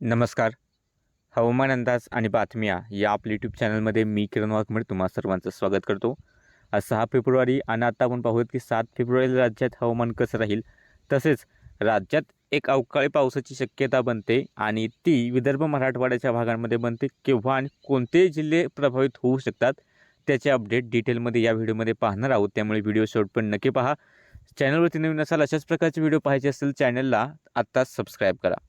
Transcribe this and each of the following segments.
नमस्कार. हवामान अंदाज आणि बातम्या या आपल्या यूट्यूब चॅनलमध्ये मी किरण वाघमड तुम्हा सर्वांचं स्वागत करतो. आज सहा फेब्रुवारी आणि आता आपण पाहूयात की सात फेब्रुवारीला राज्यात हवामान कसं राहील. तसेच राज्यात एक अवकाळी पावसाची शक्यता बनते आणि ती विदर्भ मराठवाड्याच्या भागांमध्ये बनते. केव्हा आणि कोणते जिल्हे प्रभावित होऊ शकतात त्याचे अपडेट डिटेलमध्ये या व्हिडिओमध्ये पाहणार आहोत. त्यामुळे व्हिडिओ शेवटपर्यंत नक्की पहा. चॅनलवरती नवीन असाल अशाच प्रकारचे व्हिडिओ पाहायचे असेल चॅनलला आत्ताच सबस्क्राईब करा.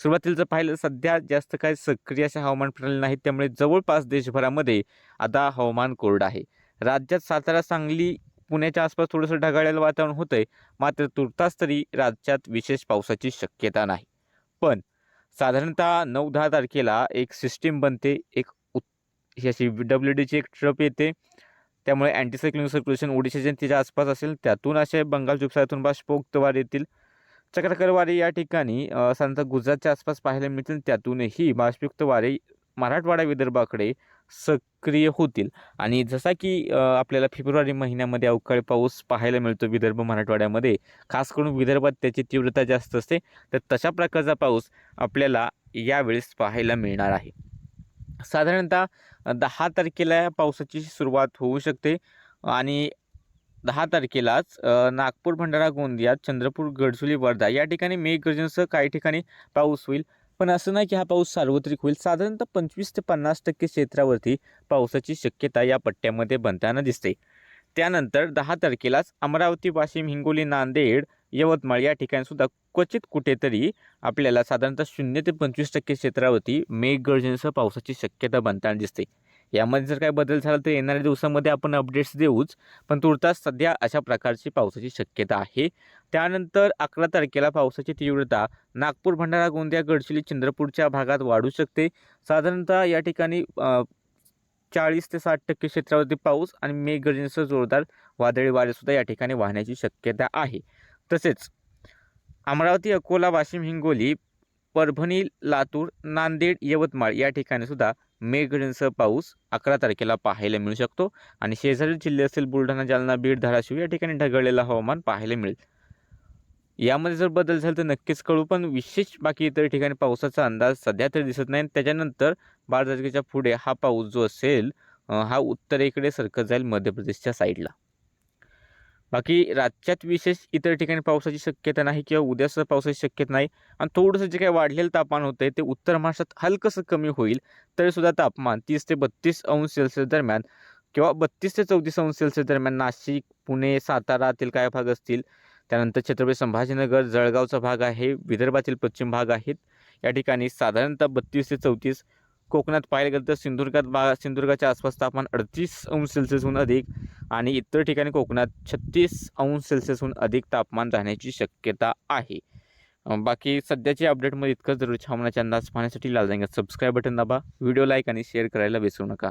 सुरुवातीला जर पाहिलं सध्या जास्त काय सक्रिय अशा हवामान प्रणाली नाहीत. त्यामुळे जवळपास देशभरामध्ये आता हवामान कोरडं आहे. राज्यात सातारा सांगली पुण्याच्या आसपास थोडंसं ढगाळलेलं वातावरण होतं आहे मात्र तुर्तास तरी राज्यात विशेष पावसाची शक्यता नाही. पण साधारणतः नऊ दहा तारखेला एक सिस्टीम बनते. एक उत् ही अशी डब्ल्यू डीची एक ट्रप येते. त्यामुळे अँटीसायक्लोनिक सर्क्युलेशन ओडिशाच्या तिच्या आसपास असेल. त्यातून असे बंगाल उपसागरातून बाष्पोक्तवार येतील. चक्राकर वारे या ठिकाणी अ, साधारणतः गुजरातच्या आसपास पाहायला मिळतील. त्यातूनही बाष्पयुक्त वारे मराठवाडा विदर्भाकडे सक्रिय होतील. आणि जसा की आपल्याला फेब्रुवारी महिन्यामध्ये अवकाळी पाऊस पाहायला मिळतो विदर्भ मराठवाड्यामध्ये खास करून विदर्भात त्याची तीव्रता जास्त असते तर तशा प्रकारचा पाऊस आपल्याला यावेळेस पाहायला मिळणार आहे. साधारणतः दहा तारखेला पावसाची सुरुवात होऊ शकते. आणि दहा तारखेलाच नागपूर भंडारा गोंदिया चंद्रपूर गडचुली वर्धा या ठिकाणी मेघगर्जनेसह काही ठिकाणी पाऊस होईल. पण असं नाही की हा पाऊस सार्वत्रिक होईल. साधारणतः पंचवीस ते पन्नास टक्के क्षेत्रावरती पावसाची शक्यता या पट्ट्यामध्ये बनताना दिसते. त्यानंतर दहा तारखेलाच अमरावती वाशिम हिंगोली नांदेड यवतमाळ या ठिकाणीसुद्धा क्वचित कुठेतरी आपल्याला साधारणतः शून्य ते पंचवीस टक्के क्षेत्रावरती मेघगर्जनेसह पावसाची शक्यता बनताना दिसते. यामध्ये जर काय बदल झाला तर येणाऱ्या दिवसामध्ये आपण अपडेट्स देऊच. पण तुर्तास सध्या अशा प्रकारची पावसाची शक्यता आहे. त्यानंतर अकरा तारखेला पावसाची तीव्रता. नागपूर भंडारा गोंदिया गडचिरोली चंद्रपूरच्या भागात वाढू शकते. साधारणतः या ठिकाणी चाळीस ते साठ टक्के क्षेत्रावरती पाऊस आणि मेघगर्जनेसह जोरदार वादळी वारेसुद्धा या ठिकाणी वाहण्याची शक्यता आहे. तसेच अमरावती अकोला वाशिम हिंगोली परभणी लातूर नांदेड यवतमाळ या ठिकाणी सुद्धा मेघगर्जनेसह पाऊस अकरा तारखेला पाहायला मिळू शकतो आणि शेजारील जिल्हे असेल बुलढाणा जालना बीड धाराशिव या ठिकाणी ढगळलेलं हवामान पाहायला मिळेल. यामध्ये जर बदल झाला तर नक्कीच कळू पण विशेष बाकी इतर ठिकाणी पावसाचा अंदाज सध्या तरी दिसत नाही त्याच्यानंतर बारा तारखेच्या पुढे हा पाऊस जो असेल हा उत्तरेकडे सरकत जाईल मध्य प्रदेशच्या साईडला बाकी राज्यात विशेष इतर ठिकाणी पावसाची शक्यता नाही किंवा उद्यासुद्धा पावसाची शक्यता नाही. आणि थोडंसं जे काही वाढलेलं तापमान होतं आहे ते उत्तर महाराष्ट्रात हलकंसं कमी होईल. तरीसुद्धा तापमान तीस ते बत्तीस अंश सेल्सिअस दरम्यान किंवा बत्तीस ते चौतीस अंश सेल्सिअस दरम्यान नाशिक पुणे सातारातील काय भाग असतील. त्यानंतर छत्रपती संभाजीनगर जळगावचा भाग आहे विदर्भातील पश्चिम भाग आहेत. या ठिकाणी साधारणतः बत्तीस ते चौतीस कोकणात पाहायला गेलं तर सिंधुदुर्गात बा सिंधुदुर्गाच्या आसपास तापमान अडतीस अंश सेल्सिअसहून अधिक आणि इतर ठिकाणी कोकणात छत्तीस अंश सेल्सिअसहून अधिक तापमान राहण्याची शक्यता आहे. बाकी सध्याच्या अपडेटमध्ये इतकंच. जरूर हवामानाचे अंदाज पाहण्यासाठी लाल जाईल सबस्क्राईब बटन दाबा. व्हिडिओ लाईक आणि शेअर करायला विसरू नका.